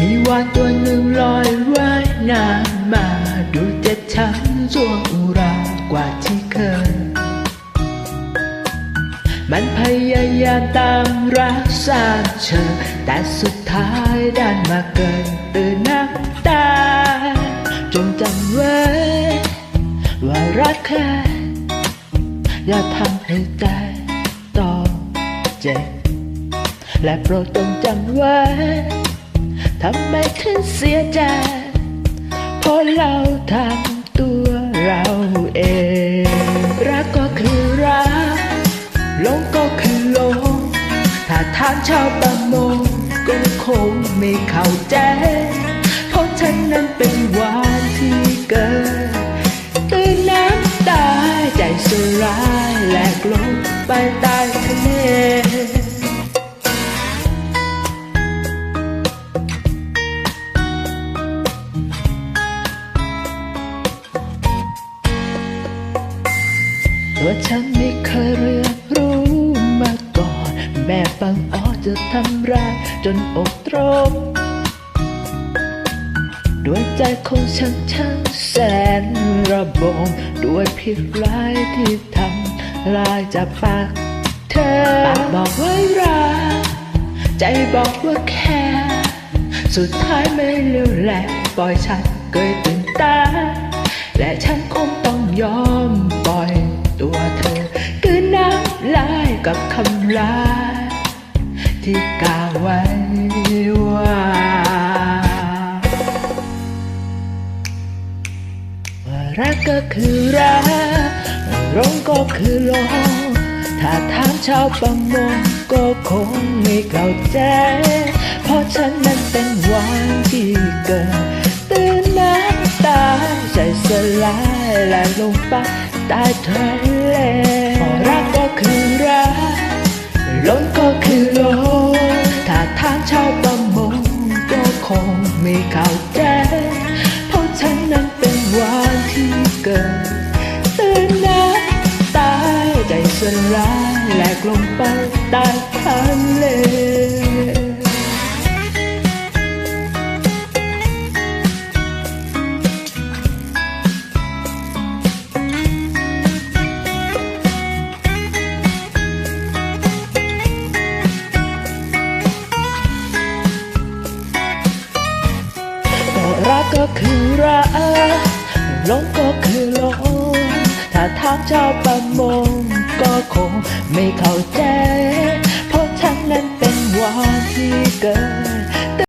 มีวานตัวหนึ่งลอยว่ายน้ำมาดูจะช้ำช่วงอุรากว่าที่เคย มันพยายามตามรักสร้าเธอแต่สุดท้ายดันมาเกินตื่นน้ำตา จงจำไว้ ว่ารักใครอย่าทำให้ใจต้องเจ็บและโปรดต้องจำไว้ ทำไมถึงเสียใจเพราะเราทำตัวเราเอง รักก็คือรักหลงก็คือหลงถ้าทางชาวประมงก็คงไม่เข้าใจ เพราะฉันนั้นเป็นวานที่เกิดตื่นน้ำตายใจสลายแหลกลงไปใต้ ตัวฉันไม่เคยเรียนรู้มาก่อน แม่ปังอ้อจะทำร้ายจนอกตรมด้วยใจของฉันช่างแสนระบมด้วยพิษร้ายที่ทำลายจากปากเธอปากบอกว่ารักใจบอกว่าแค่สุดท้ายไม่เลี้ยวแหลกปล่อยฉันเกยตื่นตา และฉันคงต้องยอม กับคำลาที่กล่าวไว้ว่าว่ารักก็คือรักหลงก็คือหลงถ้าถามชาวประมงก็คงไม่เข้าใจ เพราะฉันนั้นเป็นวานที่เกิดตื่นน้ำตาใจสลายและลงไปใต้ทะเล หลงก็คือหลมถ้าทางชาวประมงก็คงไม่เข้าใจเพราะฉันนั้นเป็นวานที่เกิดตื่นน้ำตายใจสลายแหลกลงไปตาย ก็คือรักหลงก็คือลงถ้าถามชาวประมงก็คงไม่เข้าใจ เพราะฉันนั้นเป็นวานที่เกิด